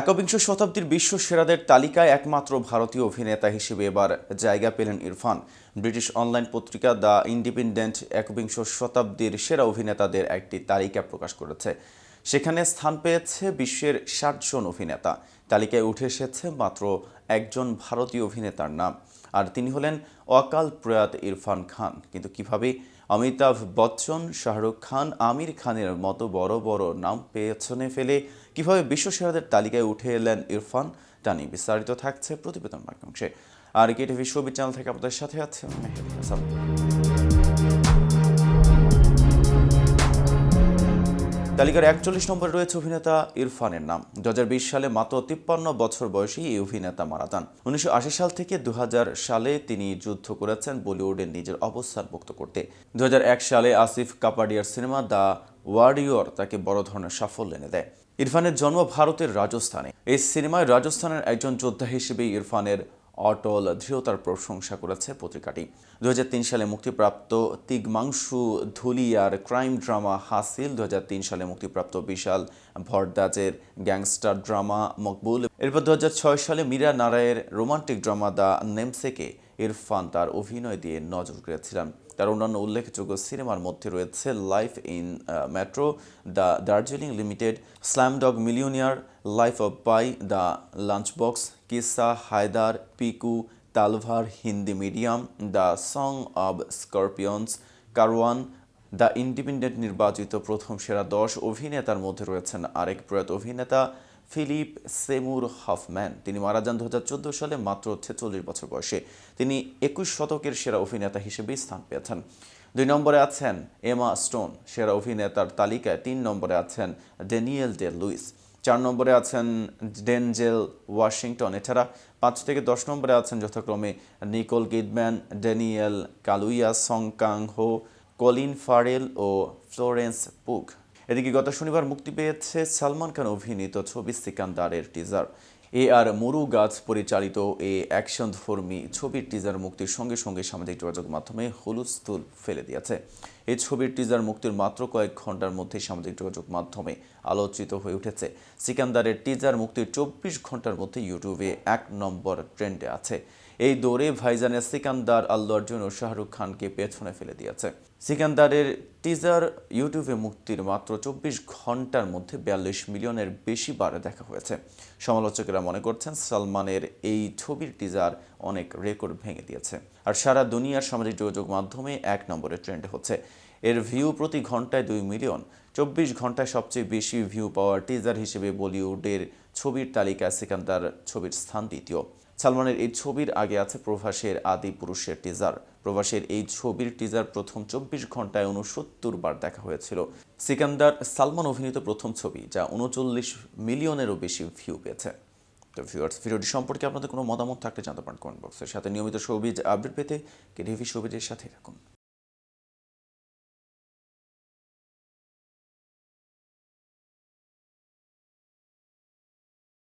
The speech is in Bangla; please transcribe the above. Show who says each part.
Speaker 1: একবিংশ শতাব্দীর বিশ্ব সেরাদের তালিকায় একমাত্র ভারতীয় অভিনেতা হিসেবে এবার জায়গা পেলেন ইরফান। ব্রিটিশ অনলাইন পত্রিকা দ্য ইন্ডিপেন্ডেন্ট একবিংশ শতাব্দীর সেরা অভিনেতাদের একটি তালিকা প্রকাশ করেছে। সেখানে স্থান পেয়েছে বিশ্বের ষাটজন অভিনেতা। তালিকায় উঠে এসেছে মাত্র একজন ভারতীয় অভিনেতার নাম। আর তিনি হলেন অকাল প্রয়াত ইরফান খান। কিন্তু কীভাবে অমিতাভ বচ্চন, শাহরুখ খান, আমির খানের মতো বড় বড় নাম পেছনে ফেলে কীভাবে বিশ্বসেরাদের তালিকায় উঠে এলেন ইরফান নিয়ে বিস্তারিত থাকছে প্রতিবেদন মাধ্যমে আর কেটিভি শোবি চ্যানেল থেকে আপনাদের সাথে আছে হাসান। তালিকার একচল্লিশ নম্বরে রয়েছে অভিনেতা ইরফানের নাম। দু সালে মাত্র তিপ্পান্ন বছর বয়সী এই অভিনেতা মারা যান। উনিশশো সাল থেকে দু সালে তিনি যুদ্ধ করেছেন বলিউডের নিজের অবস্থান মুক্ত করতে। দু হাজার এক সালে আসিফ কাপাডিয়ার সিনেমা দ্য ওয়ারিয়র তাকে বড় ধরনের সাফল্য এনে দেয়। ইরফানের জন্ম ভারতের রাজস্থানে। এই সিনেমায় রাজস্থানের একজন যোদ্ধা হিসেবে ইরফানের অটল দৃঢ়তার প্রশংসা করেছে পত্রিকাটি। দু হাজার তিন সালে মুক্তিপ্রাপ্ত তিগমাংশু ধুলিয়ার ক্রাইম ড্রামা হাসিল। দু হাজার তিন সালে মুক্তিপ্রাপ্ত বিশাল ভরদাজের গ্যাংস্টার ড্রামা মকবুল। এরপর দু হাজার ছয় সালে মীরা নারায়ের রোমান্টিক ড্রামা দ্য নেমসেকে ইরফান তার অভিনয় দিয়ে নজর কেড়েছিলেন। তার অন্যান্য উল্লেখযোগ্য সিনেমার মধ্যে রয়েছে life in metro, the Darjeeling limited, slumdog millionaire life of pi, the lunchbox Qissa Haider Piku Talvar Hindi medium the song of scorpions Karwaan the Independent নির্বাচিত প্রথম সেরা দশ অভিনেতার মধ্যে রয়েছেন আরেক প্রয়াত অভিনেতা ফিলিপ সেমুর হফম্যান। তিনি মারা যান দু হাজার চোদ্দ সালে, মাত্র ছেচল্লিশ বছর বয়সে। তিনি একুশ শতকের সেরা অভিনেতা হিসেবে স্থান পেয়েছেন। দুই নম্বরে আছেন এমা স্টোন। সেরা অভিনেতার তালিকায় তিন নম্বরে আছেন ড্যানিয়েল ডে লুইস। চার নম্বরে আছেন ডেনজেল ওয়াশিংটন। এছাড়া পাঁচ থেকে দশ নম্বরে আছেন যথাক্রমে Nicole Kidman Daniel Kaluuya, Song Kang Ho, Colin Farrell ও ফ্লোরেন্স পুক। এদিকে গত শনিবার মুক্তি পেয়েছে সালমান খান অভিনীত ছবি সিকান্দারের টিজার এ আর মরু গাছ পরিচালিত এ অ্যাকশন ধর্মী ছবির টিজার মুক্তির সঙ্গে সঙ্গে সামাজিক যোগাযোগ মাধ্যমে হুলুস্থুল ফেলে দিয়েছে। এই ছবির টিজার মুক্তির মাত্র কয়েক ঘণ্টার মধ্যে সামাজিক যোগাযোগ মাধ্যমে আলোচিত হয়ে উঠেছে। সিকান্দারের টিজার মুক্তির চব্বিশ ঘণ্টার মধ্যে ইউটিউবে এক নম্বর ট্রেন্ডে আছে। এই দৌড়ে ভাইজানের সিকান্দার আল্লু অর্জুন ও শাহরুখ খানকে পেছনে ফেলে দিয়েছে। সিকান্দারের টিজার ইউটিউবে মুক্তির মাত্র চব্বিশ ঘণ্টার মধ্যে বিয়াল্লিশ মিলিয়নের বেশি বার দেখা হয়েছে। সমালোচকেরা মনে করছেন সালমানের এই ছবির টিজার অনেক রেকর্ড ভেঙে দিয়েছে। আর সারা দুনিয়ার সামাজিক যোগাযোগ মাধ্যমে এক নম্বরে ট্রেন্ড হচ্ছে। এর ভিউ প্রতি ঘন্টায় দুই মিলিয়ন। চব্বিশ ঘন্টায় সবচেয়ে বেশি ভিউ পাওয়ার টিজার হিসেবে বলিউডের ছবির তালিকায় সিকান্দার ছবির স্থান দ্বিতীয়। সালমানের এই ছবির আগে আছে প্রভাসের আদি পুরুষের টিজার প্রভাসের এই ছবির টিজার প্রথম চব্বিশ ঘন্টায় উনসত্তর বার দেখা হয়েছিল। সিকান্দার সালমান অভিনীত প্রথম ছবি, যা উনচল্লিশ মিলিয়নেরও বেশি ভিউ পেয়েছে। তো ভিউয়ার্স ভিডিওটি সম্পর্কে আপনাদের কোনো মতামত থাকলে জানতে পারেন কমেন্ট বক্সের সাথে। নিয়মিত শোবিজ আপডেট পেতে কে টিভি শোবিজের সাথে থাকুন।